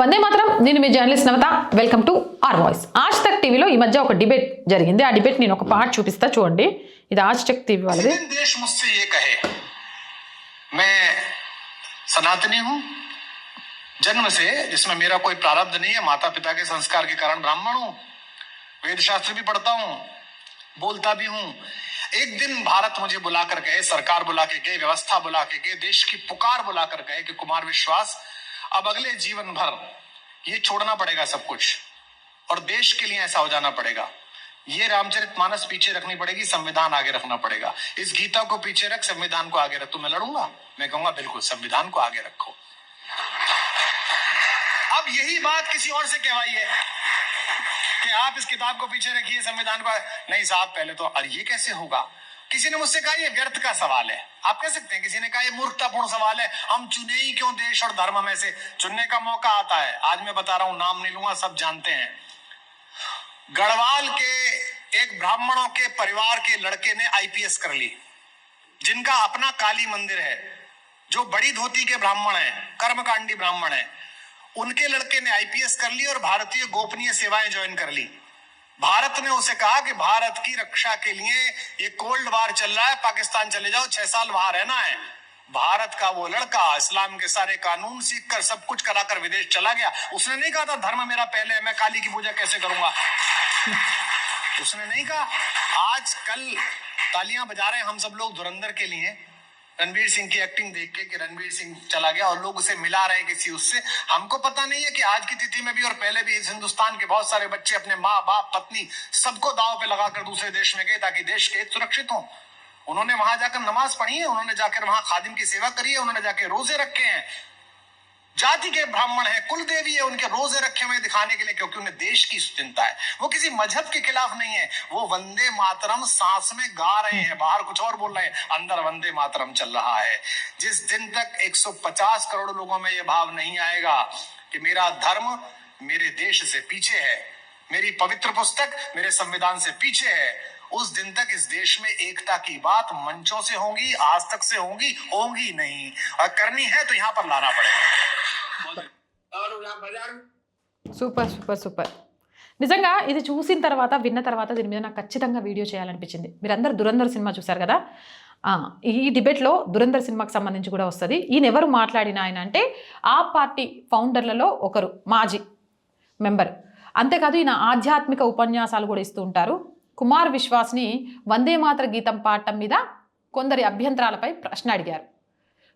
వందే మాత్రం నేను మీ journalist Navata welcome to R voice Aaj Tak టీవీలో ఈ మధ్య ఒక డిబేట్ జరిగింది ఆ డిబేట్ నేను ఒక పార్ట్ చూపిస్తా చూడండి ఇది ఆజ్ తక్ టీవీ వాళ్ళది लेकिन देश मुझसे ये कहे मैं सनातनी हूं जन्म से जिसमें मेरा कोई प्रारब्ध नहीं है माता पिता के संस्कार के कारण ब्राह्मण हूं वेद शास्त्र भी पढ़ता हूं बोलता भी हूं एक दिन भारत मुझे बुलाकर गए सरकार बुला के गए व्यवस्था बुला के गए देश की पुकार बुलाकर गए कि कुमार विश्वास अब अगले जीवन भर ये छोड़ना पड़ेगा सब कुछ और देश के लिए ऐसा हो जाना पड़ेगा। ये रामचरित मानस पीछे रखनी पड़ेगी, संविधान आगे रखना पड़ेगा। इस गीता को पीछे रख, संविधान को आगे रख। तो मैं लड़ूँगा? मैं कहूँगा, बिल्कुल, संविधान को आगे रखो। अब यही बात किसी और से कहवाई है कि आप इस किताब को पीछे रखिए, संविधान को। नहीं साहब, पहले तो अरे ये कैसे होगा? किसी ने मुझसे कहा, ये व्यर्थ का सवाल है। आप कह सकते हैं, किसी ने कहा, ये मूर्खतापूर्ण सवाल है। हम चुने ही क्यों देश और धर्म में से? चुनने का मौका आता है। आज मैं बता रहा हूँ, नाम नहीं लूँगा, सब जानते हैं। गढ़वाल के एक ब्राह्मणों के परिवार के लड़के ने आईपीएस कर ली, जिनका अपना काली मंदिर है, जो बड़ी धोती के ब्राह्मण है, कर्मकांडी ब्राह्मण है। उनके लड़के ने आईपीएस कर ली और भारतीय गोपनीय सेवाएँ ज्वाइन कर ली। भारत ने उसे कहा कि भारत की रक्षा के लिए ये कोल्ड वार चल रहा है, पाकिस्तान चले जाओ, छह साल वहाँ रहना है। भारत का वो लड़का इस्लाम के सारे कानून सीख कर सब कुछ कराकर विदेश चला गया। उसने नहीं कहा था, धर्म मेरा पहले है, मैं काली की पूजा कैसे करूँगा? उसने नहीं कहा, आज कल तालियाँ बजा रहे हैं हम सब लोग धुरंधर के लिए। रणवीर सिंह की एक्टिंग देख के कि रणवीर सिंह चला गया और लोग उसे मिला रहे किसी उससे। हमको पता नहीं है कि आज की तिथि में भी और पहले भी इस हिंदुस्तान के बहुत सारे बच्चे अपने माँ, बाप, पत्नी सबको दाव पे लगाकर दूसरे देश में गए ताकि देश के हित सुरक्षित हो। उन्होंने वहाँ जाकर नमाज़ पढ़ी है, उन्होंने जाकर वहाँ खादिम की सेवा करी है, उन्होंने जाके रोज़े रखे हैं। जाति के ब्राह्मण है कुल देवी है, उनके रोज़े रखे हुए दिखाने के लिए क्योंकि उन्हें देश की चिंता है। वो किसी मज़हब के खिलाफ नहीं है, वो वंदे मातरम सांस में गा रहे हैं, बाहर कुछ और बोल रहे हैं, अंदर वंदे मातरम चल रहा है। जिस दिन तक 150 करोड़ लोगों में ये भाव नहीं आएगा कि मेरा धर्म मेरे देश से पीछे है, मेरी पवित्र पुस्तक मेरे संविधान से पीछे है, उस दिन तक इस देश में एकता की बात मंचों से होगी, आज तक से होगी होगी नहीं। और करनी है तो यहाँ पर लाना पड़ेगा। Super super super. నిజంగా ఇది చూసిన తర్వాత విన్న తర్వాత దీని మీద నాకు ఖచ్చితంగా వీడియో చేయాలనిపించింది. మీరందరూ దురంధర్ సినిమా చూశారు కదా? ఈ డిబేట్లో దురంధర్ సినిమాకి సంబంధించి కూడా వస్తుంది. ఈయన ఎవరు మాట్లాడిన ఆయన అంటే ఆ పార్టీ ఫౌండర్లలో ఒకరు మాజీ మెంబర్. అంతేకాదు ఈయన ఆధ్యాత్మిక ఉపన్యాసాలు కూడా ఇస్తూ ఉంటారు. కుమార్ విశ్వాస్ని వందేమాతర్ గీతం పాడటం మీద కొందరి అభ్యంతరాలపై ప్రశ్న అడిగారు.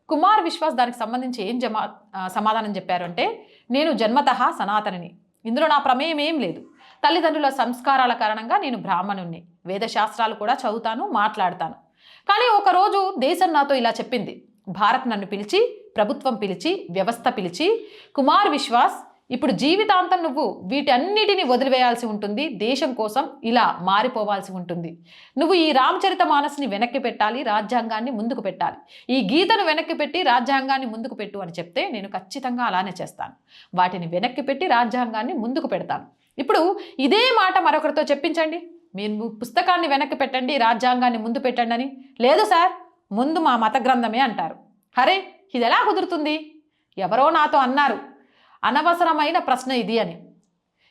కుమార్ విశ్వాస్ దానికి సంబంధించి ఏం జమా సమాధానం చెప్పారు అంటే నేను జన్మతః సనాతనిని. ఇందులో నా ప్రమేయం ఏం లేదు. తల్లిదండ్రుల సంస్కారాల కారణంగా నేను బ్రాహ్మణుణ్ణి. వేదశాస్త్రాలు కూడా చదువుతాను మాట్లాడతాను. కానీ ఒకరోజు దేశం నాతో ఇలా చెప్పింది. భారత్ నన్ను పిలిచి ప్రభుత్వం పిలిచి వ్యవస్థ పిలిచి కుమార్ విశ్వాస్ ఇప్పుడు జీవితాంతం నువ్వు వీటన్నిటిని వదిలివేయాల్సి ఉంటుంది దేశం కోసం ఇలా మారిపోవాల్సి ఉంటుంది. నువ్వు ఈ రామచరిత మానస్ని వెనక్కి పెట్టాలి రాజ్యాంగాన్ని ముందుకు పెట్టాలి. ఈ గీతను వెనక్కి పెట్టి రాజ్యాంగాన్ని ముందుకు పెట్టు అని చెప్తే నేను ఖచ్చితంగా అలానే చేస్తాను. వాటిని వెనక్కి పెట్టి రాజ్యాంగాన్ని ముందుకు పెడతాను. ఇప్పుడు ఇదే మాట మరొకరితో చెప్పించండి. మీరు పుస్తకాన్ని వెనక్కి పెట్టండి రాజ్యాంగాన్ని ముందు పెట్టండి అని. లేదు సార్ ముందు మా మత గ్రంథమే అంటారు. హరే ఇది ఎలా కుదురుతుంది? ఎవరో నాతో అన్నారు. అనవసరమైన ప్రశ్న ఇది అని.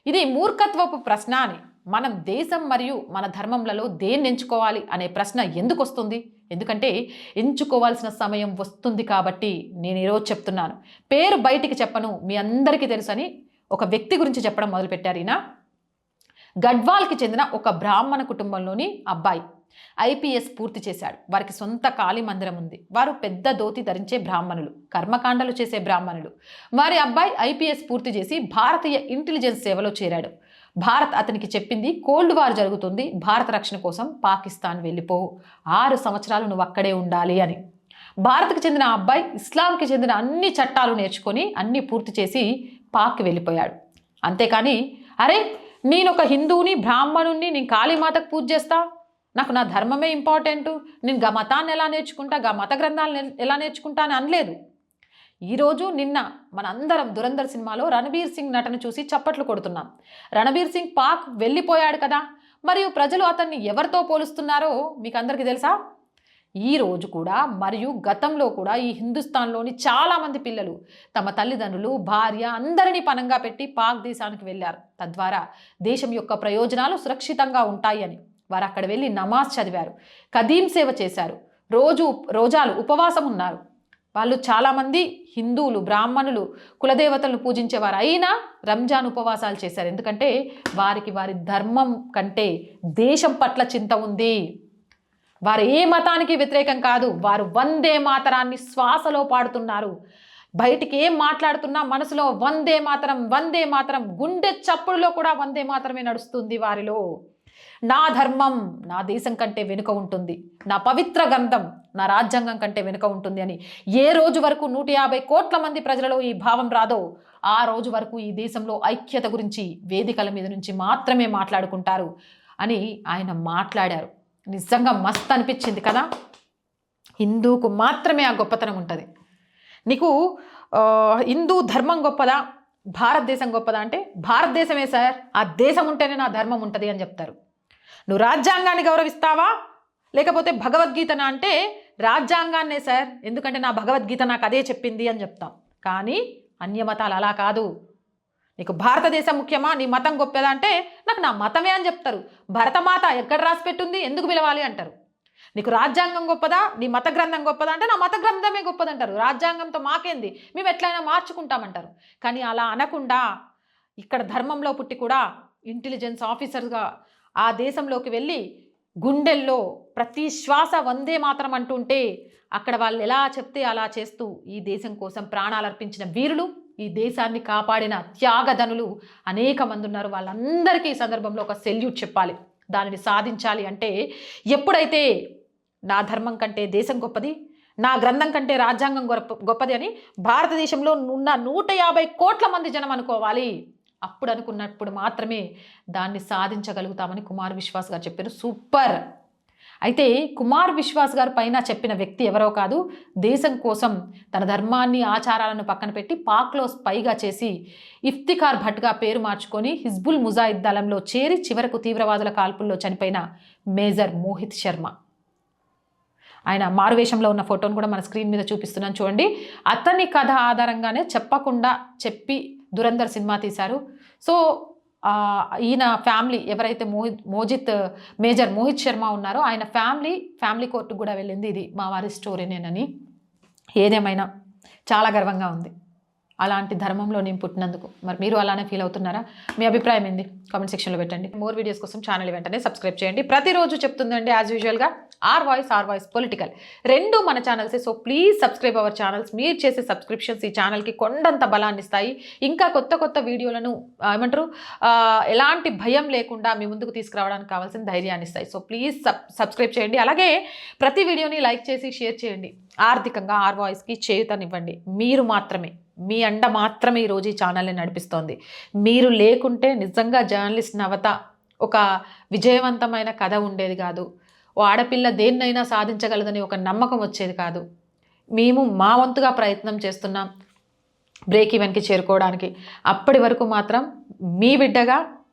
ఇది మూర్ఖత్వపు ప్రశ్న అని. మనం దేశం మరియు మన ధర్మంలలో దేన్ని ఎంచుకోవాలి అనే ప్రశ్న ఎందుకు వస్తుంది? ఎందుకంటే ఎంచుకోవాల్సిన సమయం వస్తుంది కాబట్టి నేను ఈరోజు చెప్తున్నాను. పేరు బయటికి చెప్పను మీ అందరికీ తెలుసని ఒక వ్యక్తి గురించి చెప్పడం మొదలుపెట్టారు ఈయన. గడ్వాల్కి చెందిన ఒక బ్రాహ్మణ కుటుంబంలోని అబ్బాయి. ఐపీఎస్ పూర్తి చేశాడు. వారికి సొంత కాళీ మందిరం ఉంది. వారు పెద్ద ధోతి ధరించే బ్రాహ్మణులు కర్మకాండలు చేసే బ్రాహ్మణులు. వారి అబ్బాయి ఐపీఎస్ పూర్తి చేసి భారతీయ ఇంటెలిజెన్స్ సేవలో చేరాడు. భారత్ అతనికి చెప్పింది కోల్డ్ వార్ జరుగుతుంది భారత రక్షణ కోసం పాకిస్తాన్ వెళ్ళిపో. ఆరు సంవత్సరాలు నువ్వు అక్కడే ఉండాలి అని. భారత్కి చెందిన అబ్బాయి ఇస్లాంకి చెందిన అన్ని చట్టాలు నేర్చుకొని అన్ని పూర్తి చేసి పాక్ వెళ్ళిపోయాడు. అంతేకాని అరే నేను ఒక హిందువుని బ్రాహ్మణుణ్ణి నేను కాళీమాతకు పూజ చేస్తా? నాకు నా ధర్మమే ఇంపార్టెంటు నేను గా మతాన్ని ఎలా నేర్చుకుంటా గా మత గ్రంథాలను ఎలా నేర్చుకుంటా అని అనలేదు. ఈరోజు నిన్న మనందరం దురంధర్ సినిమాలో రణబీర్ సింగ్ నటన చూసి చప్పట్లు కొడుతున్నాం. రణబీర్ సింగ్ పాక్ వెళ్ళిపోయాడు కదా మరియు ప్రజలు అతన్ని ఎవరితో పోలుస్తున్నారో మీకు అందరికీ తెలుసా? ఈ రోజు కూడా మరియు గతంలో కూడా ఈ హిందుస్థాన్లోని చాలామంది పిల్లలు తమ తల్లిదండ్రులు భార్య అందరినీ పనంగా పెట్టి పాక్ దేశానికి వెళ్ళారు. తద్వారా దేశం యొక్క ప్రయోజనాలు సురక్షితంగా ఉంటాయి అని. వారు అక్కడ వెళ్ళి నమాజ్ చదివారు. కదీం సేవ చేశారు. రోజు రోజాలు ఉపవాసం ఉన్నారు. వాళ్ళు చాలామంది హిందువులు బ్రాహ్మణులు కులదేవతలను పూజించేవారు. అయినా రంజాన్ ఉపవాసాలు చేశారు. ఎందుకంటే వారికి వారి ధర్మం కంటే దేశం పట్ల చింత ఉంది. వారు ఏ మతానికి వ్యతిరేకం కాదు. వారు వందే మాతరాన్ని శ్వాసలో పాడుతున్నారు. బయటికి ఏం మాట్లాడుతున్నా మనసులో వందే మాతరం వందే మాతరం గుండె చప్పుడులో కూడా వందే మాత్రమే నడుస్తుంది వారిలో. నా ధర్మం నా దేశం కంటే వెనుక ఉంటుంది. నా పవిత్ర గ్రంథం నా రాజ్యాంగం కంటే వెనుక ఉంటుంది అని. ఏ రోజు వరకు నూట యాభై కోట్ల మంది ప్రజలలో ఈ భావం రాదో ఆ రోజు వరకు ఈ దేశంలో ఐక్యత గురించి వేదికల మీద నుంచి మాత్రమే మాట్లాడుకుంటారు అని ఆయన మాట్లాడారు. నిజంగా మస్త్ అనిపించింది కదా? హిందూకు మాత్రమే ఆ గొప్పతనం ఉంటుంది. నీకు హిందూ ధర్మం గొప్పదా? భారతదేశం గొప్పదా అంటే భారతదేశమే సార్ ఆ దేశం ఉంటేనే నా ధర్మం ఉంటుంది అని చెప్తారు. నువ్వు రాజ్యాంగాన్ని గౌరవిస్తావా? లేకపోతే భగవద్గీతన అంటే రాజ్యాంగాన్నే సార్ ఎందుకంటే నా భగవద్గీత నాకు అదే చెప్పింది అని చెప్తాం. కానీ అన్యమతాలు అలా కాదు. నీకు భారతదేశం ముఖ్యమా? నీ మతం గొప్పదా అంటే నాకు నా మతమే అని చెప్తారు. భరతమాత ఎక్కడ రాసి పెట్టుంది? ఎందుకు పిలవాలి అంటారు. నీకు రాజ్యాంగం గొప్పదా? నీ మత గ్రంథం గొప్పదా అంటే నా మత గ్రంథమే గొప్పదంటారు. రాజ్యాంగంతో మాకేంది? మేము ఎట్లయినా మార్చుకుంటామంటారు. కానీ అలా అనకుండా ఇక్కడ ధర్మంలో పుట్టి కూడా ఇంటెలిజెన్స్ ఆఫీసర్గా ఆ దేశంలోకి వెళ్ళి గుండెల్లో ప్రతి శ్వాస వందే మాత్రం అంటుంటే అక్కడ వాళ్ళు ఎలా చెప్తే అలా చేస్తూ ఈ దేశం కోసం ప్రాణాలు అర్పించిన వీరులు ఈ దేశాన్ని కాపాడిన త్యాగధనులు అనేక మంది ఉన్నారు. వాళ్ళందరికీ ఈ సందర్భంలో ఒక సెల్యూట్ చెప్పాలి. దానిని సాధించాలి అంటే ఎప్పుడైతే నా ధర్మం కంటే దేశం గొప్పది నా గ్రంథం కంటే రాజ్యాంగం గొప్ప గొప్పది అని భారతదేశంలో ఉన్న నూట యాభై కోట్ల మంది జనం అనుకోవాలి. అప్పుడు అనుకున్నప్పుడు మాత్రమే దాన్ని సాధించగలుగుతామని కుమార్ విశ్వాస్ గారు చెప్పారు. సూపర్! అయితే కుమార్ విశ్వాస్ గారు పైన చెప్పిన వ్యక్తి ఎవరో కాదు దేశం కోసం తన ధర్మాన్ని ఆచారాలను పక్కన పెట్టి పాక్లో స్పైగా చేసి ఇఫ్తికార్ భట్గా పేరు మార్చుకొని హిజ్బుల్ ముజాయిద్ దళంలో చేరి చివరకు తీవ్రవాదుల కాల్పుల్లో చనిపోయిన మేజర్ మోహిత్ శర్మ. ఆయన మారువేషంలో ఉన్న ఫోటోను కూడా మన స్క్రీన్ మీద చూపిస్తున్నాను. చూడండి. అతని కథ ఆధారంగానే చెప్పకుండా చెప్పి దురంధర్ సినిమా తీశారు. సో ఈయన ఫ్యామిలీ ఎవరైతే మోహిత్ మోజిత్ మేజర్ మోహిత్ శర్మ ఉన్నారో ఆయన ఫ్యామిలీ ఫ్యామిలీ కోర్టుకు కూడా వెళ్ళింది ఇది మా వారి స్టోరీనేనని. ఏదేమైనా చాలా గర్వంగా ఉంది. అలాంటి ధర్మంలో నేను పుట్టినందుకు. మరి మీరు అలానే ఫీల్ అవుతున్నారా? మీ అభిప్రాయం ఏంది? కామెంట్ సెక్షన్లో పెట్టండి. మోర్ వీడియోస్ కోసం ఛానల్ వెంటనే సబ్స్క్రైబ్ చేయండి. ప్రతిరోజు చెప్తుందండి యాజ్ యూజువల్గా R voice R voice political రెండు మన ఛానల్సే so please subscribe our channels మీరు చేసే సబ్స్క్రిప్షన్స్ ఈ ఛానల్కి కొండంత బలాన్ని ఇస్తాయి. ఇంకా కొత్త కొత్త వీడియోలను ఏమంటారు? ఎలాంటి భయం లేకుండా మీ ముందుకు తీసుకురావడానికి కావాల్సిన ధైర్యాన్ని ఇస్తాయి. సో ప్లీజ్ సబ్ సబ్స్క్రైబ్ చేయండి. అలాగే ప్రతి వీడియోని లైక్ చేసి షేర్ చేయండి. ఆర్థికంగా ఆర్ వాయిస్కి చేయుతనివ్వండి మీరు మాత్రమే. మీ అండ మాత్రమే ఈరోజు ఈ ఛానల్ని నడిపిస్తోంది. మీరు లేకుంటే నిజంగా జర్నలిస్ట్ నవత ఒక విజయవంతమైన కథ ఉండేది కాదు. ఓ ఆడపిల్ల దేన్నైనా సాధించగలదని ఒక నమ్మకం వచ్చేది కాదు. మేము మా వంతుగా ప్రయత్నం చేస్తున్నాం బ్రేక్ ఈవెన్కి చేరుకోవడానికి. అప్పటి వరకు మాత్రం మీ బిడ్డగా